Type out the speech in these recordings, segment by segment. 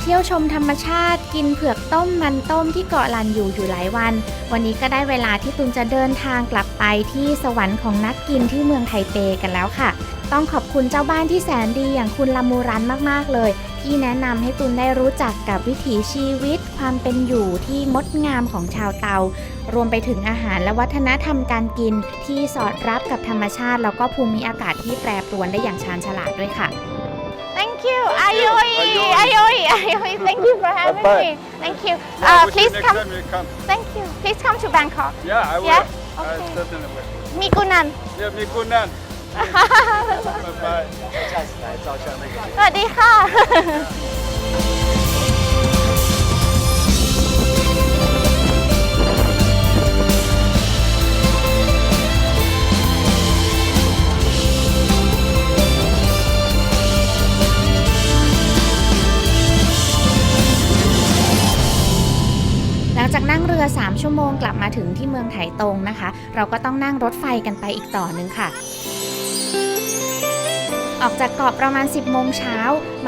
เที่ยวชมธรรมชาติ กินเผือกต้มมันต้มที่เกาะลันอยู่อยู่หลายวัน วันนี้ก็ได้เวลาที่ตุนจะเดินทางกลับไปที่สวรรค์ของนักกินที่เมืองไทเปกันแล้วค่ะ ต้องขอบคุณเจ้าบ้านที่แสนดีอย่างคุณลามูรันมากๆเลย ที่แนะนำให้ตุนได้รู้จักกับวิถีชีวิต ความเป็นอยู่ที่งดงามของชาวเตา รวมไปถึงอาหารและวัฒนธรรมการกินที่สอดรับกับธรรมชาติ แล้วก็ภูมิอากาศที่แปรปรวนได้อย่างชาญฉลาดด้วยค่ะ Thank you Ayoi Ayoi Ayoi Thank you for having Bye. me Thank you Yeah, uh, we'll see please next come time you come. Thank you please come to Bangkok Yeah, I will. Yeah? I Okay. certainly will. มีกุนัน Yeah, me good nan. bye bye. สวัสดีค่ะ จากนั่งเรือ 3 ชั่วโมงกลับมาถึงที่เมืองไถตงนะคะ เราก็ต้องนั่งรถไฟกันไปอีกต่อหนึ่งค่ะ ออกจากเกาะประมาณ 10 โมงเช้า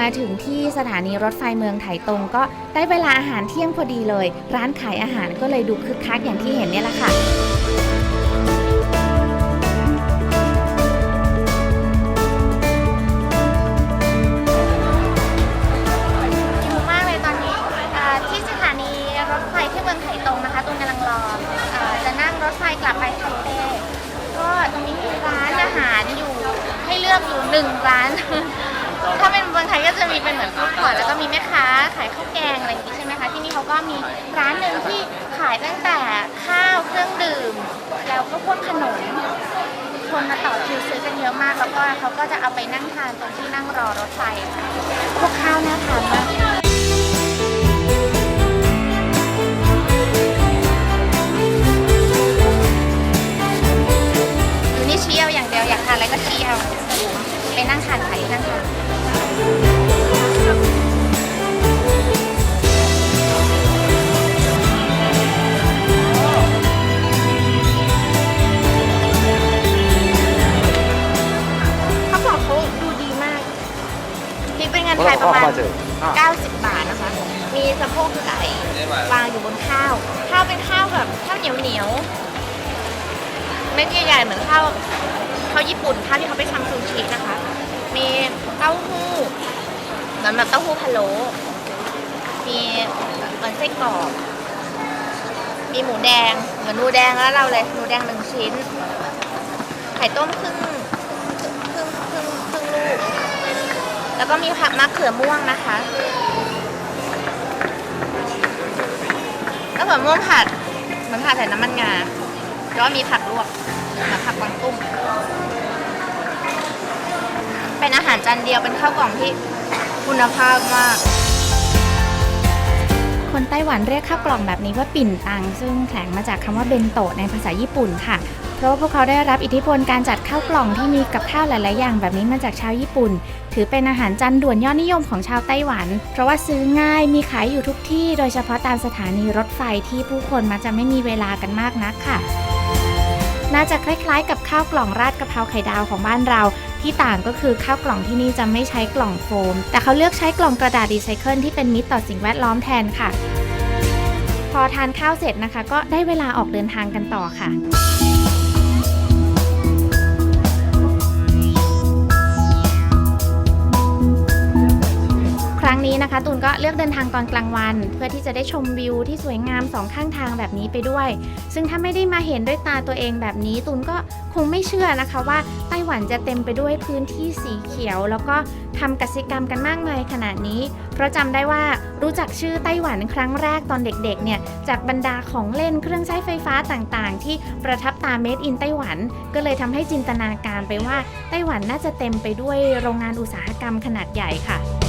มาถึงที่สถานีรถไฟเมืองไถตงก็ได้เวลาอาหารเที่ยงพอดีเลย ร้านขายอาหารก็เลยดูคึกคักอย่างที่เห็นเนี่ยแหละค่ะ หนึ่งร้าน ถ้าเป็นเมืองไทยก็จะมีเป็นเหมือนฟู้ดคอร์ทแล้วก็มีแม่ค้าขายข้าวแกงอะไรอย่างนี้ใช่ไหมคะ ที่นี่เขาก็มีร้านหนึ่งที่ขายตั้งแต่ข้าวเครื่องดื่ม แล้วก็พวกขนมคนมาต่อคิวซื้อกันเยอะมาก แล้วก็เขาก็จะเอาไปนั่งทานตรงที่นั่งรอรถไฟพวกข้าวน่าทานมาก นั่งทานไข่นั่งทานเขาบอกเขาดูดีมากคิดเป็นเงินไทยประมาณ 90 บาทนะคะ มีสะโพกไก่วางอยู่บนข้าว ข้าวเป็นข้าวแบบข้าวเหนียวเหนียวๆเม็ดใหญ่ๆเหมือนข้าวข้าวญี่ปุ่นข้าวที่เขาไปทำซูชินะคะ มีเต้าหู้เหมือนแบบเต้าหู้พะโล้มีมือนไส้กรอกมีหมูแดงเหมือนหมูแดงแล้วเราเลยหมูแดงหนึ่งชิ้น ไข่ต้มครึ่งครึ่งครึ่งครึ่งลูก แล้วก็มีผักมะเขือม่วงนะคะแล้วผักม่วงผัดเหมันผัดใส่น้ำมันงาแล้วมีผักลวกเหมือนผักกวางตุ้ง เป็นอาหารจานเดียวเป็นข้าวกล่องที่คุณภาพมาก คนไต้หวันเรียกข้าวกล่องแบบนี้ว่าปิ่นตัง ซึ่งแถลงมาจากคำว่าเบนโตะในภาษาญี่ปุ่นค่ะ เพราะว่าพวกเขาได้รับอิทธิพลการจัดข้าวกล่องที่มีกับข้าวหลาย ๆ อย่างแบบนี้มาจากชาวญี่ปุ่น ถือเป็นอาหารจานด่วนยอดนิยมของชาวไต้หวัน เพราะว่าซื้อง่ายมีขายอยู่ทุกที่ โดยเฉพาะตามสถานีรถไฟที่ผู้คนมักจะไม่มีเวลากันมากนักค่ะน่าจะคล้ายๆ กับข้าวกล่องราดกะเพราไข่ดาวของบ้านเรา ที่ต่างก็คือข้าวกล่องที่นี่จะไม่ใช้กล่องโฟม แต่เขาเลือกใช้กล่องกระดาษรีไซเคิลที่เป็นมิตรต่อสิ่งแวดล้อมแทนค่ะ พอทานข้าวเสร็จนะคะ ก็ได้เวลาออกเดินทางกันต่อค่ะั้งนี้นะคะ ตูนก็เลือกเดินทางตอนกลางวัน เพื่อที่จะได้ชมวิวที่สวยงามสองข้างทางแบบนี้ไปด้วย ซึ่งถ้าไม่ได้มาเห็นด้วยตาตัวเองแบบนี้ ตูนก็คงไม่เชื่อนะคะว่าไต้หวันจะเต็มไปด้วยพื้นที่สีเขียว แล้วก็ทำกสิกรรมกันมากมายขนาดนี้ เพราะจำได้ว่ารู้จักชื่อไต้หวันครั้งแรกตอนเด็กๆเนี่ยจากบรรดาของเล่นเครื่องใช้ไฟฟ้าต่างๆ ที่ประทับตา Made in ไต้หวัน ก็เลยทำให้จินตนาการไปว่าไต้หวันน่าจะเต็มไปด้วยโรงงานอุตสาหกรรมขนาดใหญ่ค่ะ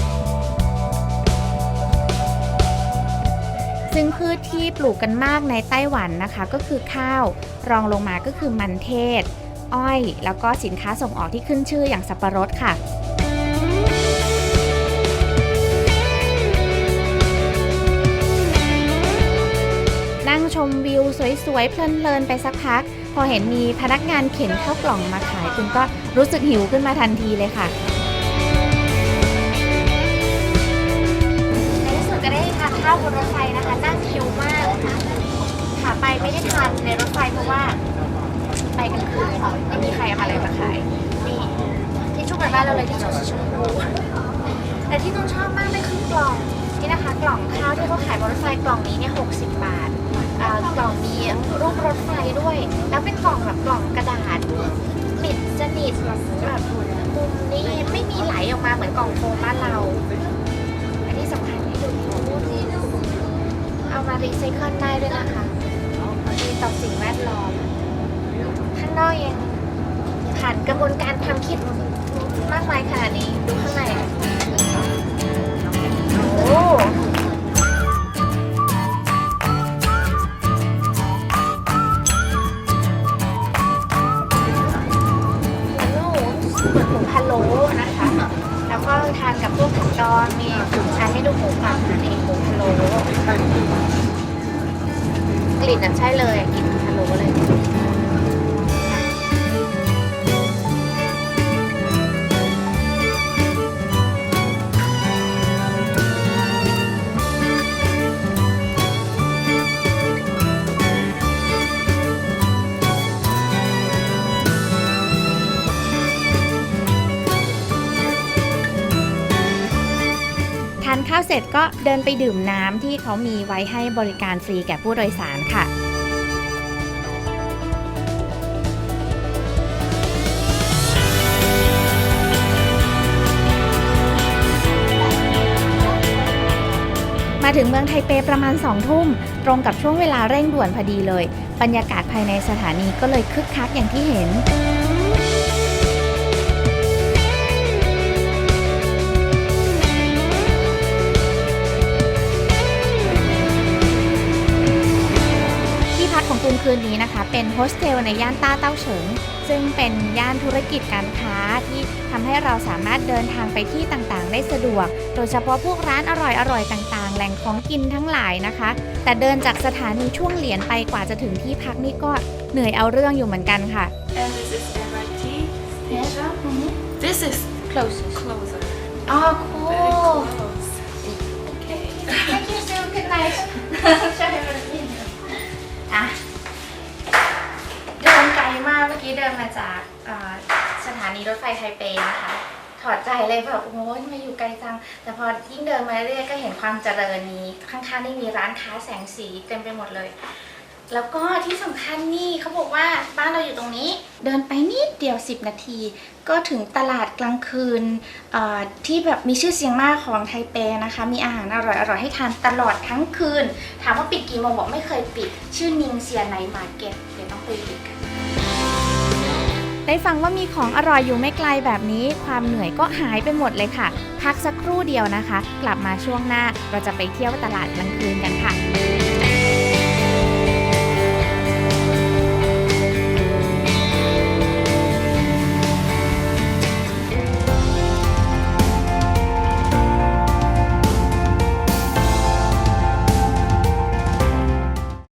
ซึ่งพืชที่ปลูกกันมากในไต้หวันนะคะ ก็คือข้าว รองลงมาก็คือมันเทศ อ้อย แล้วก็สินค้าส่งออกที่ขึ้นชื่ออย่างสับปะรดค่ะนั่งชมวิวสวยๆ เพลินๆ ไปสักพัก พอเห็นมีพนักงานเข็นข้าวกล่องมาขาย คุณก็รู้สึกหิวขึ้นมาทันทีเลยค่ะ กลางคืนไม่มีใครเอาอะไรมาขายนี่ที่ชุกเหมือนบ้านเราเลยที่ชุกสีชมพูแต่ที่ตุ้นชอบมากเลยคือกล่องนี่นะคะ กล่องข้าวที่เขาขายบนรถไฟกล่องนี้เนี่ย60บาทกล่องมีรูปรถไฟด้วย แล้วเป็นกล่องแบบกล่องกระดาษปิดสนิทแบบมุมนี้ไม่มีไหลออกมาเหมือนกล่องโฟมบ้านเรา อันที่สำคัญให้ดูเอามารีไซเคิลได้ด้วยนะคะดีต่อสิ่งแวดล้อมางนอกยังผ่านกระบวนการความคิดมากมายขนาดนี้ดูข้างในโอ้โอ้เหมือนหมูพะโล้นะคะ แล้วก็ทานกับพวกผักดองนี่ทาให้ดูหมูผัดนี่หมูพะโล้กลิ่นอะใช่เลยกลิ่นพะโล้เลยานข้าวเสร็จก็เดินไปดื่มน้ำที่เขามีไว้ให้บริการฟรีแก่ผู้โดยสารค่ะมาถึงเมืองไทเปประมาณ 2 ทุ่ม ตรงกับช่วงเวลาเร่งด่วนพอดีเลย บรรยากาศภายในสถานีก็เลยคึกคักอย่างที่เห็น ตูนคืนนี้นะคะ เป็นโฮสเทลในย่านต้าเต้าเฉิง ซึ่งเป็นย่านธุรกิจการค้าที่ทำให้เราสามารถเดินทางไปที่ต่างๆ ได้สะดวก โดยเฉพาะพวกร้านอร่อยๆ ต่างๆ แหล่งของกินทั้งหลายนะคะ แต่เดินจากสถานีช่วงเหรียญไปกว่าจะถึงที่พักนี่ก็เหนื่อยเอาเรื่องอยู่เหมือนกันค่ะ And this is MIT station. This is Closest. closer. อ๋อ Very close. Okay. Thank you so good night อ่ เมื่อกี้เดินมาจากสถานีรถไฟไทเปนะคะ ถอดใจเลยแบบโอ้ยมาอยู่ไกลจัง แต่พอยิ่งเดินมาเรื่อยๆก็เห็นความเจริญนี้ ข้างๆนี่มีร้านค้าแสงสีเต็มไปหมดเลย แล้วก็ที่สำคัญนี่เขาบอกว่าบ้านเราอยู่ตรงนี้ เดินไปนิดเดียว 10 นาที ก็ถึงตลาดกลางคืนที่แบบมีชื่อเสียงมากของไทเปนะคะ มีอาหารอร่อยๆให้ทานตลอดทั้งคืน ถามว่าปิดกี่โมงบอกไม่เคยปิด ชื่อนิงเซียไนมาร์เก็ตเดี๋ยวต้องไปดูกัน ได้ฟังว่ามีของอร่อยอยู่ไม่ไกลแบบนี้ ความเหนื่อยก็หายไปหมดเลยค่ะ พักสักครู่เดียวนะคะ กลับมาช่วงหน้าเราจะไปเที่ยวตลาดกลางคืนกันค่ะ